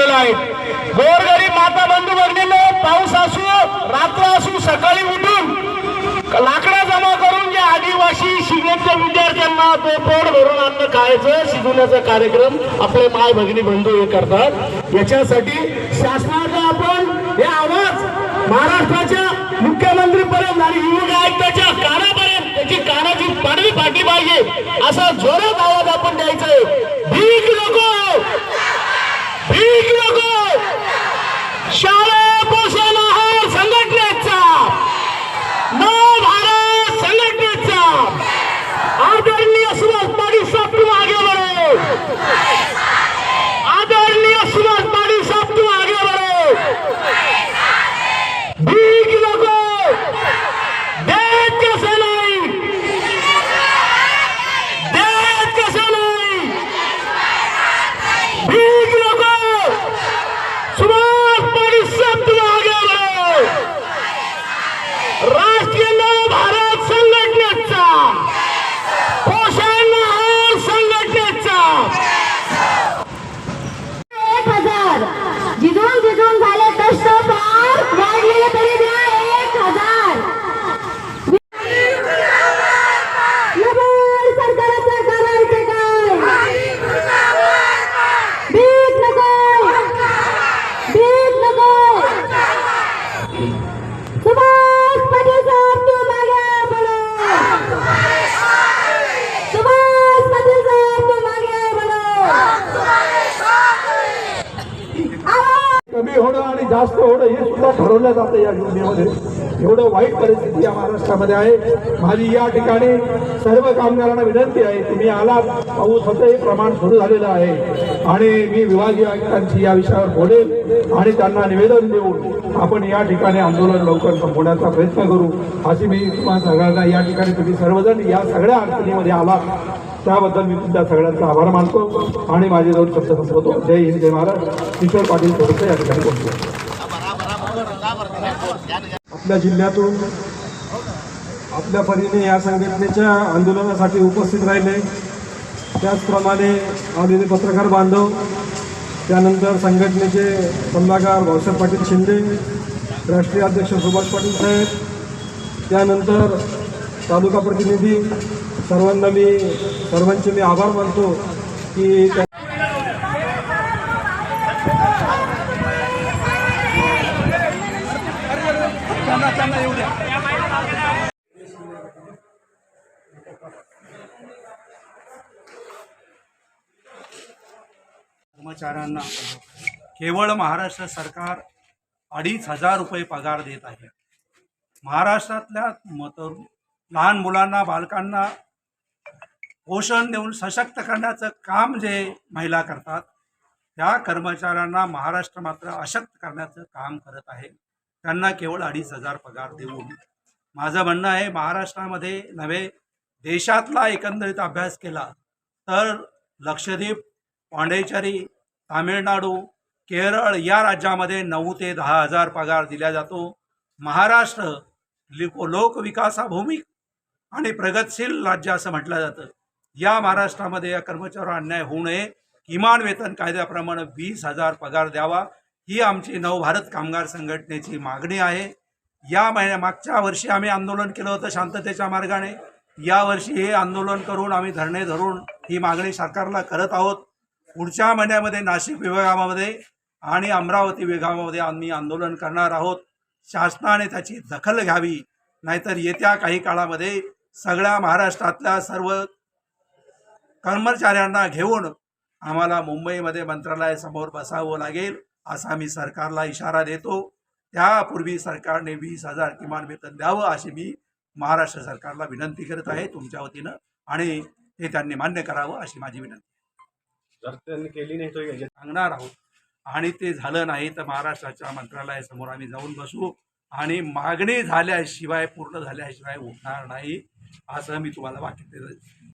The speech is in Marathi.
आहे. गोरगरीब माता बंधू भगिनीने पाऊस असू रात्र असू सकाळी उठून लाकडा जमा करून जे आदिवासी शिकण्याच्या विद्यार्थ्यांना तो पोट भरून अन्न खायचं शिकवण्याचा कार्यक्रम आपले माय भगिनी बंधू हे करतात. याच्यासाठी शासनाचा आपण हे आवाज महाराष्ट्राच्या मुख्यमंत्रीपर्यंत आणि युवक आयुक्ताच्या कानापर्यंत त्याची कानाची पाडवी पाठी पाहिजे. असा जोरात आवाज आपण द्यायचा आहे. भीक नको. आणि जास्त होणं हे सुद्धा ठरवलं जातं या योजनेमध्ये. एवढं वाईट परिस्थिती या महाराष्ट्रामध्ये आहे माझी या ठिकाणी सर्व कामगारांना विनंती आहे तुम्ही आलात पाऊस होते प्रमाण सुरू झालेलं आहे आणि मी विभागीय आयुक्तांशी या विषयावर बोलेल आणि त्यांना निवेदन देऊन आपण या ठिकाणी आंदोलन लवकर संपवण्याचा प्रयत्न करू अशी मी तुम्हाला सगळ्यांना या ठिकाणी तुम्ही सर्वजण या सगळ्या अडचणीमध्ये आलात त्याबद्दल मी तुमच्या सगळ्यांचा आभार मानतो आणि माझे दोन शब्द संपवतो जय हिंद जय महाराज किशोर पाटील थोडसे या ठिकाणी बोलतो आपल्या जिल्ह्यातून आपल्या परीने या संघटनेच्या आंदोलनासाठी उपस्थित राहिले. त्याचप्रमाणे आलेले पत्रकार बांधव त्यानंतर संघटनेचे सल्लागार भाऊसाहेब पाटील शिंदे राष्ट्रीय अध्यक्ष सुभाष पाटील साहेब त्यानंतर तालुका प्रतिनिधी सर्वांना मी सर्वांचे मी आभार मानतो की त्या कर्मचाऱ्यांना केवळ महाराष्ट्र सरकार अडीच हजार रुपये पगार देत आहे. महाराष्ट्रातल्या मत लहान मुलांना बालकांना पोषण देऊन सशक्त करण्याचं काम जे महिला करतात त्या कर्मचाऱ्यांना महाराष्ट्र मात्र अशक्त करण्याचं काम करत आहे. त्यांना केवळ अडीच हजार पगार देऊन. माझं म्हणणं आहे महाराष्ट्रामध्ये नव्हे देशातला एकंदरीत अभ्यास केला तर लक्षद्वीप पांडेचेरी तामिळनाडू केरळ या राज्यामध्ये नऊ ते दहा हजार पगार दिला जातो. महाराष्ट्र लिको लोकविकासाभूमी आणि प्रगतशील राज्य असं म्हटलं जातं. या महाराष्ट्रामध्ये या कर्मचाऱ्यांवर अन्याय होऊ नये. किमान वेतन कायद्याप्रमाणे वीस हजार पगार द्यावा. ही आमची नवभारत कामगार संघटनेची मागणी आहे. या महिन्या मागच्या वर्षी आम्ही आंदोलन केलं होतं शांततेच्या मार्गाने. यावर्षी हे आंदोलन करून आम्ही धरणे धरून ही मागणी सरकारला करत आहोत. पुढच्या महिन्यामध्ये नाशिक विभागामध्ये आणि अमरावती विभागामध्ये आम्ही आंदोलन करणार आहोत. शासनाने त्याची दखल घ्यावी नाहीतर येत्या काही काळामध्ये सगळ्या महाराष्ट्रातल्या सर्व कर्मचाऱ्यांना घेऊन आम्हाला मुंबईमध्ये मंत्रालयासमोर बसावं लागेल. असा मी सरकारला इशारा देतो. त्यापूर्वी सरकारने वीस हजार किमान वेतन द्यावं अशी मी महाराष्ट्र सरकारला विनंती करत आहे तुमच्या वतीनं आणि ते त्यांनी मान्य करावं अशी माझी विनंती. जर त्यांनी केली नाही तो सांगणार आहोत. आणि ते झालं नाही तर महाराष्ट्राच्या मंत्रालयासमोर आम्ही जाऊन बसू आणि मागणी झाल्याशिवाय पूर्ण झाल्याशिवाय उठणार नाही असं मी तुम्हाला वाक्य